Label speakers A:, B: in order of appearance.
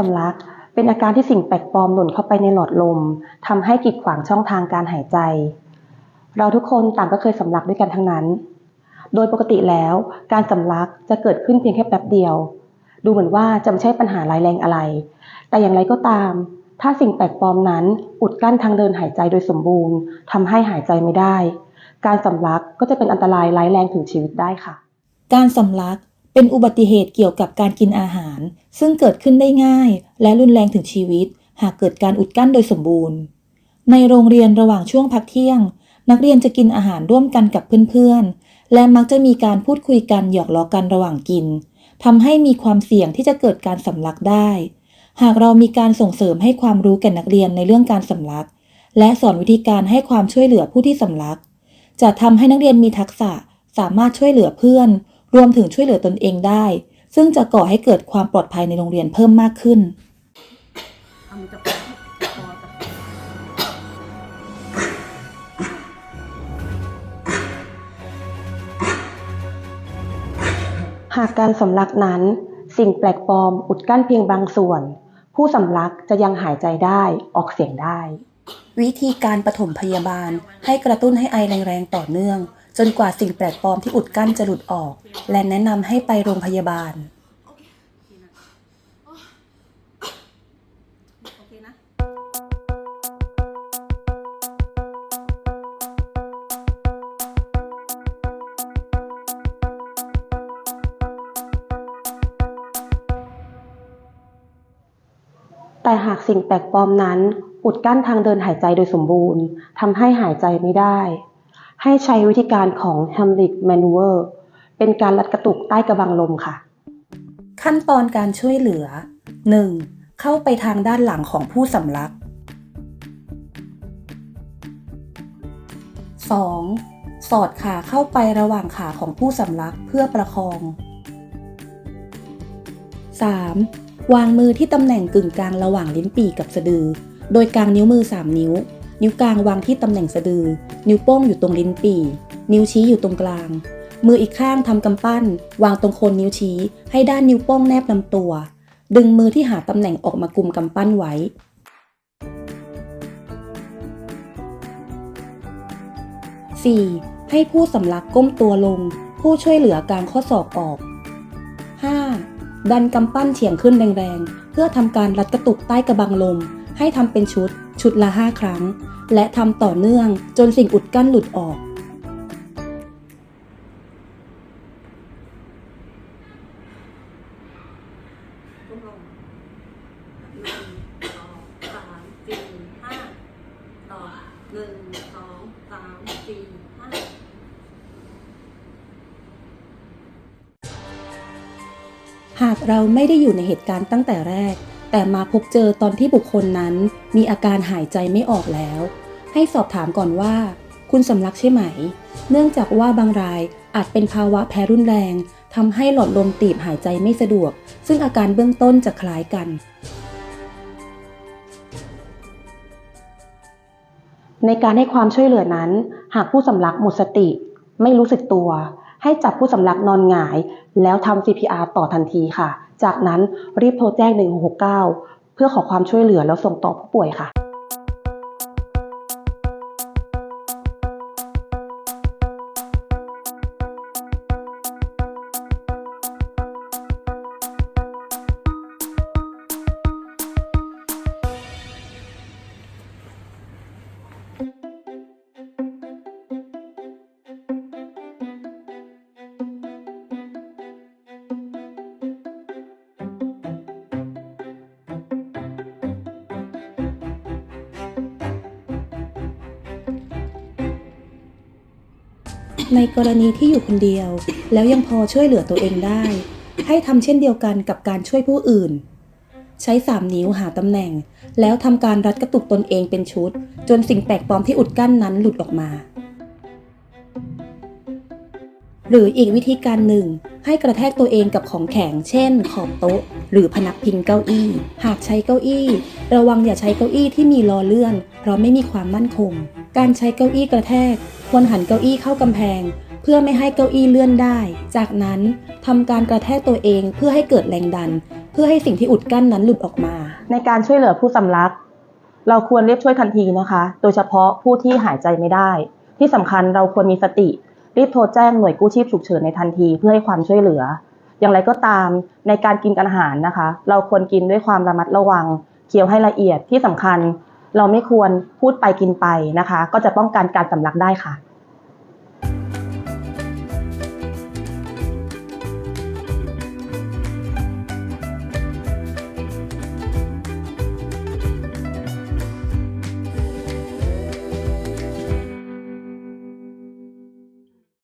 A: สำลัก เป็นอาการที่สิ่งแปลกปลอมหล่นเข้าไปในหลอดลมทำให้กีดขวางช่องทางการหายใจ เราทุกคนต่างก็เคยสำลักด้วยกันทั้งนั้น โดยปกติแล้วการสำลักจะเกิดขึ้นเพียงแค่แป๊บเดียว ดูเหมือนว่าจะไม่ใช่ปัญหาร้ายแรงอะไร แต่อย่างไรก็ตาม ถ้าสิ่งแปลกปลอมนั้นอุดกั้นทางเดินหายใจโดยสมบูรณ์ทำให้หายใจไม่ได้ การสำลักก็จะเป็นอันตรายร้ายแรงถึงชีวิตได้ค่ะ
B: การสำลัก เป็นอุบัติเหตุเกี่ยวกับการกินอาหาร ซึ่งเกิดขึ้นได้ง่าย และรุนแรงถึงชีวิต หากเกิดการอุดกั้นโดยสมบูรณ์ ในโรงเรียนระหว่างช่วงพักเที่ยง นักเรียนจะกินอาหารร่วมกันกับเพื่อนๆ และมักจะมีการพูดคุยกันหยอกล้อกันระหว่างกินทำให้มีความเสี่ยงที่จะเกิดการสำลักได้ หากเรามีการส่งเสริมให้ความรู้แก่นักเรียนในเรื่องการสำลัก และสอนวิธีการให้ความช่วยเหลือผู้ที่สำลัก จะทำให้นักเรียนมีทักษะสามารถช่วยเหลือเพื่อน รวมถึงช่วยเหลือตนเองได้ ซึ่งจะก่อให้เกิดความปลอดภัยในโรงเรียนเพิ่มมากขึ้น
C: เอามือจับคอจับคอจับคอ
A: หากการสำลักนั้นสิ่งแปลกปลอมอุดกั้นเพียงบางส่วน ผู้สำลักจะยังหายใจได้ออกเสียงได้
B: วิธีการปฐมพยาบาลให้กระตุ้นให้ไอแรงๆต่อเนื่อง จนกว่าสิ่งแปลกปลอมที่อุดกั้นจะหลุดออก และแนะนำให้ไปโรงพยาบาล
A: แต่หากสิ่งแปลกปลอมนั้น อุดกั้นทางเดินหายใจโดยสมบูรณ์ทำให้หายใจไม่ได้ ให้ใช้วิธีการของ Heimlich Maneuver เป็นการรัดกระตุกใต้กระบังลมค่ะ
B: ขั้นตอนการช่วยเหลือ 1. เข้าไปทางด้านหลังของผู้สำลัก 2. สอดขาเข้าไประหว่างขาของผู้สำลักเพื่อประคอง 3. วางมือที่ตำแหน่งกึ่งกลางระหว่างลิ้นปี่กับสะดือ โดยกางนิ้วมือ 3 นิ้ว นิ้วกลางวางที่ตำแหน่งสะดือ นิ้วโป้งอยู่ตรงลิ้นปี่ นิ้วชี้อยู่ตรงกลาง มืออีกข้างทำกำปั้น วางตรงโคนนิ้วชี้ ให้ด้านนิ้วโป้งแนบลำตัว ดึงมือที่หาตำแหน่งออกมากุมกำปั้นไว้ 4. ให้ผู้สำลักก้มตัวลง ผู้ช่วยเหลือกางข้อศอกออก 5. ดันกำปั้นเฉียงขึ้นแรงๆ เพื่อทำการรัดกระตุกใต้กระบังลม ให้ทำเป็นชุด ชุดละ 5 ครั้ง และทำต่อเนื่องจนสิ่งอุดกั้นหลุดออก
C: หา
B: กเราไม่ได้อยู่ในเหตุการณ์ตั้งแต่แรก แต่มาพบเจอตอนที่บุคคลนั้นมีอาการหายใจไม่ออกแล้ว ให้สอบถามก่อนว่า คุณสำลักใช่ไหม เนื่องจากว่าบางรายอาจเป็นภาวะแพ้รุนแรงทำให้หลอดลมตีบหายใจไม่สะดวก ซึ่งอาการเบื้องต้นจะคล้ายกัน
A: ในการให้ความช่วยเหลือนั้น หากผู้สำลักหมดสติ ไม่รู้สึกตัว ให้จับผู้สำลักนอนหงาย แล้วทำ CPR ต่อทันทีค่ะ จากนั้นรีบโทรแจ้ง 169 เพื่อขอความช่วยเหลือแล้วส่งต่อผู้ป่วยค่ะ
B: ในกรณีที่อยู่คนเดียว แล้วยังพอช่วยเหลือตัวเองได้ ให้ทำเช่นเดียวกันกับการช่วยผู้อื่น ใช้ 3 นิ้วหาตำแหน่ง แล้วทำการรัดกระตุกตนเองเป็นชุด จนสิ่งแปลกปลอมที่อุดกั้นนั้นหลุดออกมา หรืออีกวิธีการหนึ่ง ให้กระแทกตัวเองกับของแข็ง เช่น ขอบโต๊ะ หรือพนักพิงเก้าอี้ หากใช้เก้าอี้ ระวังอย่าใช้เก้าอี้ที่มีล้อเลื่อน เพราะไม่มีความมั่นคง การใช้เก้าอี้กระแทก ควรหันเก้าอี้เข้ากำแพง เพื่อไม่ให้เก้าอี้เลื่อนได้ จากนั้นทำการกระแทกตัวเองเพื่อให้เกิดแรงดัน เพื่อให้สิ่งที่อุดกั้นนั้นหลุดออกมา
A: ในการช่วยเหลือผู้สำลัก เราควรเรียบช่วยทันทีนะคะ โดยเฉพาะผู้ที่หายใจไม่ได้ ที่สำคัญเราควรมีสติ รีบโทรแจ้งหน่วยกู้ชีพฉุกเฉินในทันทีเพื่อให้ความช่วยเหลือ อย่างไรก็ตามในการกินอาหารนะคะ เราควรกินด้วยความระมัดระวังเคี้ยวให้ละเอียดที่สำคัญ เราไม่ควรพูดไปกินไปนะคะ ก็จะป้องกันการสำลักได้ค่ะ